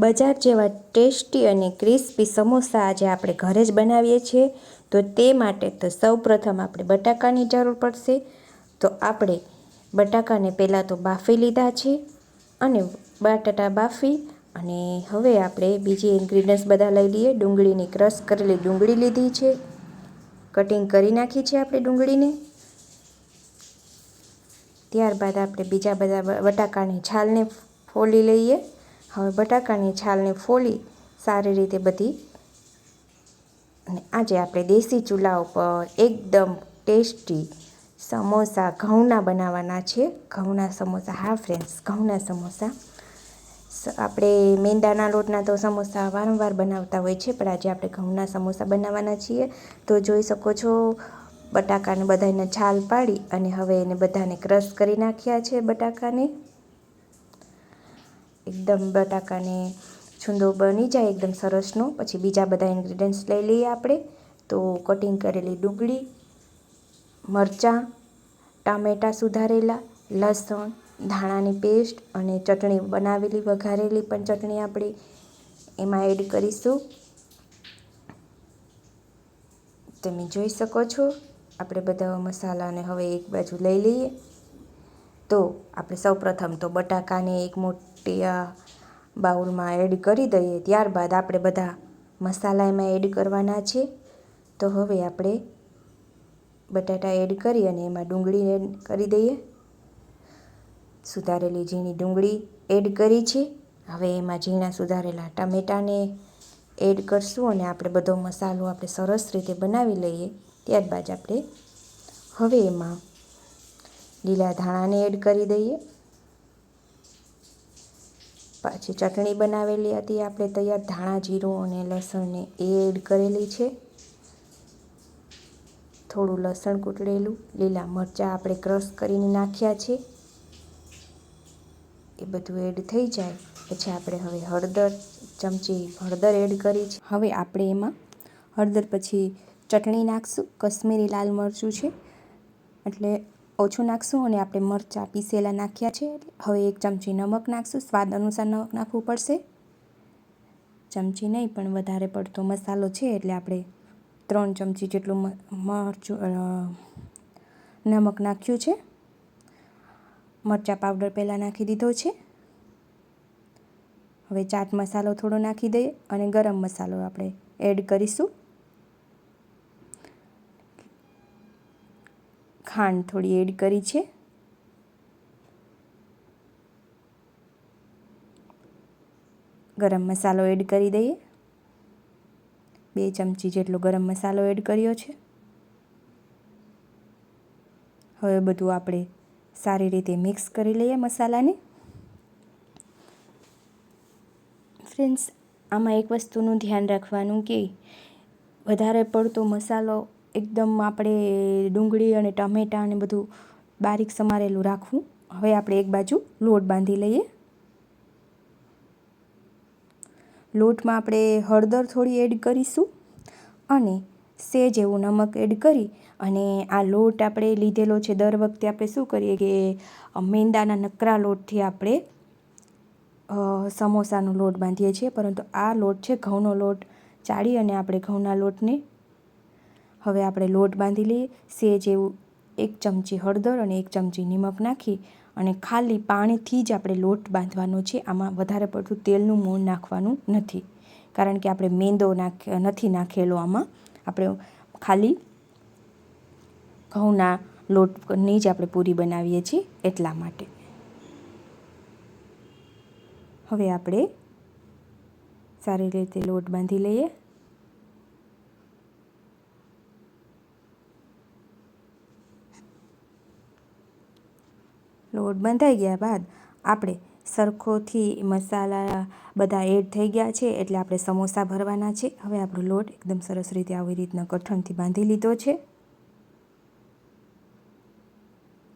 બજાર જેવા ટેસ્ટી અને ક્રિસ્પી સમોસા આજે આપણે ઘરે જ બનાવીએ છીએ. તો તે માટે તો સૌ પ્રથમ આપણે બટાકાની જરૂર પડશે. તો આપણે બટાકાને પહેલાં તો બાફી લીધા છે અને બટાટા બાફી અને હવે આપણે બીજી ઇન્ગ્રીડિયન્ટ્સ બધા લઈ લઈએ. ડુંગળીની ક્રશ કરેલી ડુંગળી લીધી છે. કટિંગ કરી નાખી છે આપણે ડુંગળીને. ત્યારબાદ આપણે બીજા બધા બટાકાની છાલને ફોલી લઈએ. હવે બટાકાની છાલને ફોલી સારી રીતે બધી અને આજે આપણે દેશી ચૂલા ઉપર એકદમ ટેસ્ટી સમોસા ઘઉંના બનાવવાના છે. ઘઉંના સમોસા, હા ફ્રેન્ડ્સ ઘઉંના સમોસા. આપણે મેંદાના લોટના તો સમોસા વારંવાર બનાવતા હોય છે, પણ આજે આપણે ઘઉંના સમોસા બનાવવાના છીએ. તો જોઈ શકો છો, બટાકાને બધાને છાલ પાડી અને હવે એને બધાને ક્રશ કરી નાખ્યા છે બટાકાને. એકદમ બટાકાને છૂંદો બની જાય, એકદમ સરસનો. પછી બીજા બધા ઇન્ગ્રીડિયન્ટ્સ લઈ લઈએ આપણે. તો કટિંગ કરેલી ડુંગળી, મરચાં, ટામેટાં સુધારેલા, લસણ, ધાણાની પેસ્ટ અને ચટણી બનાવેલી, વઘારેલી પણ ચટણી આપણે એમાં એડ કરીશું. તમે જોઈ શકો છો, આપણે બધા મસાલાને હવે એક બાજુ લઈ લઈએ. તો આપણે સૌપ્રથમ તો બટાકાને એક મોટી બાઉલમાં એડ કરી દઈએ, ત્યારબાદ આપણે બધા મસાલા એમાં એડ કરવાના છે. તો હવે આપણે બટાટા એડ કરી અને એમાં ડુંગળી એડ કરી દઈએ. સુધારેલી ઝીણી ડુંગળી એડ કરી છે. હવે એમાં ઝીણા સુધારેલા ટામેટાને એડ કરશું અને આપણે બધો મસાલો આપણે સરસ રીતે બનાવી લઈએ. ત્યારબાદ આપણે હવે એમાં લીલા ધાણાને એડ કરી દઈએ. પાછી ચટણી બનાવેલી હતી. આપણે તૈયાર ધાણા, જીરું અને લસણને એ એડ કરેલી છે. થોડું લસણ કૂટડેલું, લીલા મરચાં આપણે ક્રશ કરીને નાખ્યા છે. એ બધું એડ થઈ જાય. પછી આપણે હવે હળદર ચમચી હળદર એડ કરી છે. હવે આપણે એમાં હળદર પછી ચટણી નાખશું. કશ્મીરી લાલ મરચું છે. એટલે ઓછું નાખશું અને આપણે મરચાં પીસેલા નાખ્યા છે. હવે એક ચમચી નમક નાખશું. સ્વાદ અનુસાર નમક નાખવું પડશે. ચમચી નહીં, પણ વધારે પડતો મસાલો છે એટલે આપણે ત્રણ ચમચી જેટલું મરચું નમક નાખ્યું છે. મરચાં પાવડર પહેલાં નાખી દીધો છે. હવે ચાટ મસાલો થોડો નાખી દઈએ અને ગરમ મસાલો આપણે એડ કરીશું. ખાંડ થોડી એડ કરી છે. ગરમ મસાલો એડ કરી દઈએ. બે ચમચી જેટલો ગરમ મસાલો એડ કર્યો છે. હવે બધું આપણે સારી રીતે મિક્સ કરી લઈએ મસાલાને. ફ્રેન્ડ્સ, આમાં એક વસ્તુનું ધ્યાન રાખવાનું કે વધારે પડતો મસાલો એકદમ આપણે ડુંગળી અને ટમેટાં અને બધું બારીક સમારેલું રાખવું. હવે આપણે એક બાજુ લોટ બાંધી લઈએ. લોટમાં આપણે હળદર થોડી એડ કરીશું અને સેજ એવું નમક એડ કરી અને આ લોટ આપણે લીધેલો છે દર વખતે આપણે શું કરીએ કે મેંદાના નકરા લોટથી આપણે સમોસાનો લોટ બાંધીએ છીએ. પરંતુ આ લોટ છે ઘઉંનો લોટ. ચાળી અને આપણે ઘઉંના લોટને હવે આપણે લોટ બાંધી લઈએ, સેજ એવું એક ચમચી હળદર અને એક ચમચી નિમક નાખી અને ખાલી પાણીથી જ આપણે લોટ બાંધવાનો છે. આમાં વધારે પડતું તેલનું મૂળ નાખવાનું નથી. કારણ કે આપણે મેંદો નાખ, નથી નાખેલો આમાં. આપણે ખાલી ઘઉંના લોટની જ આપણે પૂરી બનાવીએ છીએ એટલા માટે. હવે આપણે સારી રીતે લોટ બાંધી લઈએ. લોટ બંધાઈ ગયા બાદ આપણે સરખોથી મસાલા બધા એડ થઈ ગયા છે એટલે આપણે સમોસા ભરવાના છે. હવે આપણો લોટ એકદમ સરસ રીતે આવી રીતના કઠણથી બાંધી લીધો છે.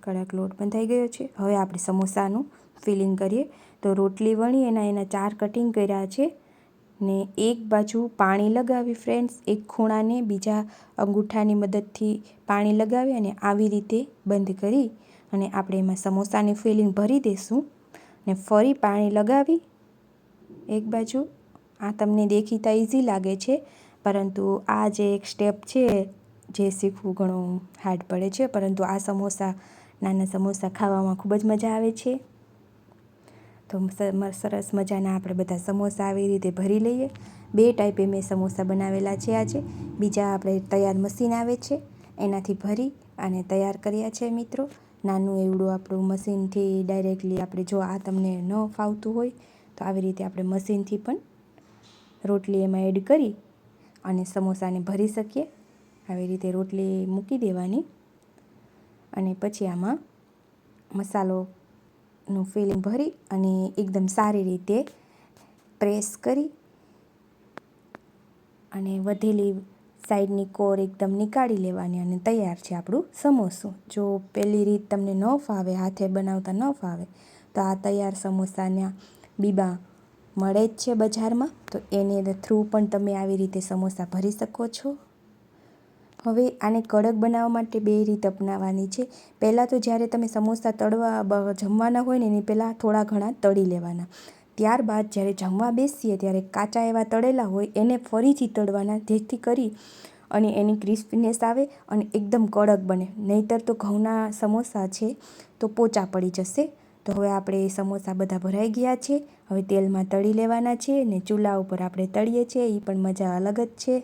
કડક લોટ બંધાઈ ગયો છે. હવે આપણે સમોસાનું ફિલિંગ કરીએ. તો રોટલી વણી એના એના ચાર કટિંગ કર્યા છે ને એક બાજુ પાણી લગાવી ફ્રેન્ડ્સ, એક ખૂણાને બીજા અંગૂઠાની મદદથી પાણી લગાવી અને આવી રીતે બંધ કરી અને આપણે એમાં સમોસાની ફિલિંગ ભરી દઈશું ને ફરી પાણી લગાવી એક બાજુ. આ તમને દેખીતા ઇઝી લાગે છે, પરંતુ આ જે એક સ્ટેપ છે જે શીખવું ઘણું હાર્ડ પડે છે, પરંતુ આ સમોસા, નાના સમોસા ખાવામાં ખૂબ જ મજા આવે છે. તો સરસ મજાના આપણે બધા સમોસા આવી રીતે ભરી લઈએ. બે ટાઈપે મેં સમોસા બનાવેલા છે આજે. બીજા આપણે તૈયાર મશીન આવે છે, એનાથી ભરી અને તૈયાર કર્યા છે મિત્રો. નાનું એવડું આપણું મશીનથી ડાયરેક્ટલી આપણે જો આ તમને ન ફાવતું હોય, તો આવી રીતે આપણે મશીનથી પણ રોટલી એમાં એડ કરી અને સમોસાને ભરી શકીએ. આવી રીતે રોટલી મૂકી દેવાની અને પછી આમાં મસાલોનું ફિલિંગ ભરી અને એકદમ સારી રીતે પ્રેસ કરી અને વધેલી સાઈડની કોર એકદમ નીકાળી લેવાની અને તૈયાર છે આપણું સમોસું. જો પહેલી રીત તમને ન ફાવે, હાથે બનાવતા ન ફાવે, તો આ તૈયાર સમોસાના બીબા મળે જ છે બજારમાં. તો એની થ્રુ પણ તમે આવી રીતે સમોસા ભરી શકો છો. હવે આને કડક બનાવવા માટે બે રીત અપનાવવાની છે. પહેલાં તો જ્યારે તમે સમોસા તળવા જમવાના હોય ને, એની પહેલાં થોડા ઘણા તળી લેવાના. ત્યારબાદ જ્યારે જમવા બેસીએ ત્યારે કાચા એવા તળેલા હોય એને ફરીથી તળવાના જેથી કરી અને એની ક્રિસ્પીનેસ આવે અને એકદમ કડક બને. નહીંતર તો ઘઉંના સમોસા છે તો પોચા પડી જશે. તો હવે આપણે સમોસા બધા ભરાઈ ગયા છે. હવે તેલમાં તળી લેવાના છે ને ચૂલા ઉપર આપણે તળીએ છીએ. એ પણ મજા અલગ જ છે.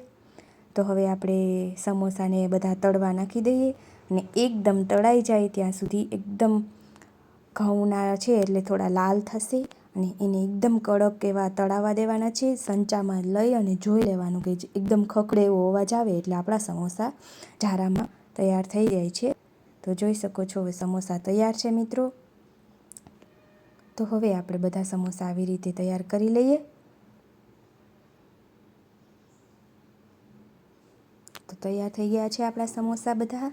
તો હવે આપણે સમોસાને બધા તળવા નાખી દઈએ અને એકદમ તળાઈ જાય ત્યાં સુધી એકદમ ઘઉંના છે એટલે થોડા લાલ થશે. અને એને એકદમ કડક એવા તળાવવા દેવાના છે, સંચામાં લઈ અને જોઈ લેવાનું કે એકદમ ખખડે એવો અવાજ આવે એટલે આપણા સમોસા ઝારામાં તૈયાર થઈ જાય છે. તો જોઈ શકો છો, હવે સમોસા તૈયાર છે મિત્રો. તો હવે આપણે બધા સમોસા આવી રીતે તૈયાર કરી લઈએ. તો તૈયાર થઈ ગયા છે આપણા સમોસા બધા.